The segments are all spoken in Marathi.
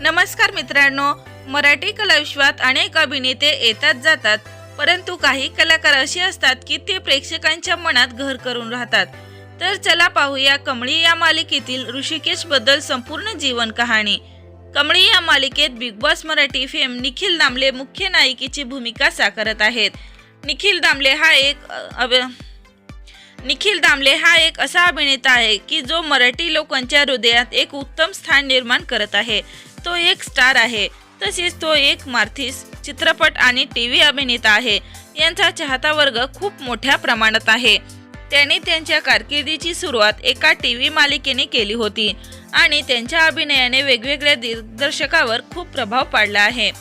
नमस्कार मित्रांनो मराठी कलाविश्वात अनेक अभिनेते येतात जातात परंतु काही कलाकार असे असतात की ते प्रेक्षकांच्या मनात घर करून राहतात. तर चला पाहूया कमळी या मालिकेतील ऋषिकेशबद्दल संपूर्ण जीवन कहाणी. कमळी या मालिकेत Bigg Boss Marathi fame Nikhil Damle मुख्य नायिकेची भूमिका साकारत आहेत. निखिल दामले हा एक अभ- निखिल दामले हा एक असा अभिनेता आहे की जो मराठी लोकांच्या हृदयात एक उत्तम स्थान निर्माण करत आहे. तो एक स्टार आहे. तसेच तो एक मार्थिस चित्रपट आणि टी व्ही अभिनेता आहे. यांचा चाहता वर्ग खूप मोठ्या प्रमाणात आहे. त्याने त्यांच्या कारकिर्दीची सुरुवात एका टी व्ही मालिकेने केली होती आणि त्यांच्या अभिनयाने वेगवेगळ्या दिग्दर्शकावर खूप प्रभाव पाडला आहे.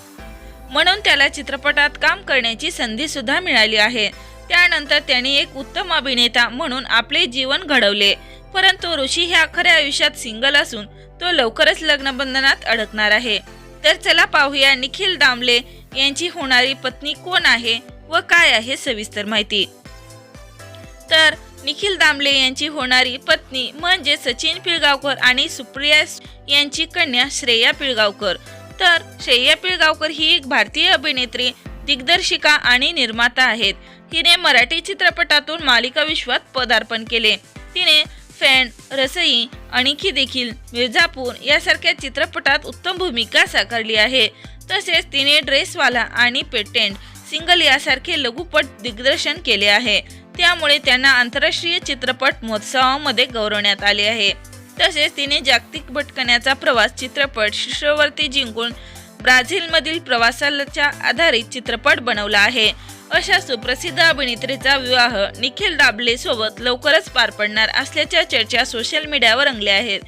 म्हणून त्याला चित्रपटात काम करण्याची संधी सुद्धा मिळाली आहे. त्यानंतर त्यांनी एक उत्तम अभिनेता म्हणून आपले जीवन घडवले. परंतु ऋषी ह्या खऱ्या आयुष्यात सिंगल असून तो लवकरच लग्नबंधनात अडकणार आहे. तर चला पाहूया निखिल दामले यांची होणारी पत्नी कोण आहे व काय आहे सविस्तर माहिती. तर निखिल दामले यांची होणारी पत्नी म्हणजे सचिन पिळगावकर आणि सुप्रिया यांची कन्या श्रेया पिळगावकर. तर श्रेया पिळगावकर ही एक भारतीय अभिनेत्री दिग्दर्शिका आणि निर्माता आहेत. हिने मराठी चित्रपटातून मालिका विश्वात पदार्पण केले. तिने फॅन रसई आणखी देखील मिर्झापूर यासारख्या चित्रपटात उत्तम भूमिका साकारली आहे. तसेच तिने ड्रेसवाला आणि पेटेंट सिंगल यासारखे लघुपट दिग्दर्शन केले आहे. त्यामुळे त्यांना आंतरराष्ट्रीय चित्रपट महोत्सवामध्ये गौरवण्यात आले आहे. तसेच तिने जागतिक भटकण्याचा प्रवास चित्रपट शिष्यवृत्ती जिंकून ब्राझीलमधील प्रवासाच्या आधारित चित्रपट बनवला आहे. अशा सुप्रसिद्ध अभिनेत्रीचा विवाह निखिल दाबले सोबत लवकरच पार पडणार असल्याच्या चर्चा सोशल मीडियावर रंगल्या आहेत.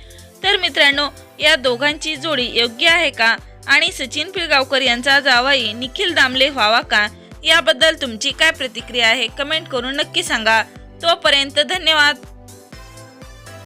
तर मित्रांनो या दोघांची जोडी योग्य आहे का? आणि सचिन पिळगावकर यांचा जावाई निखिल दामले व्हावा का? याबद्दल तुमची काय प्रतिक्रिया आहे? कमेंट करून नक्की सांगा. तोपर्यंत धन्यवाद.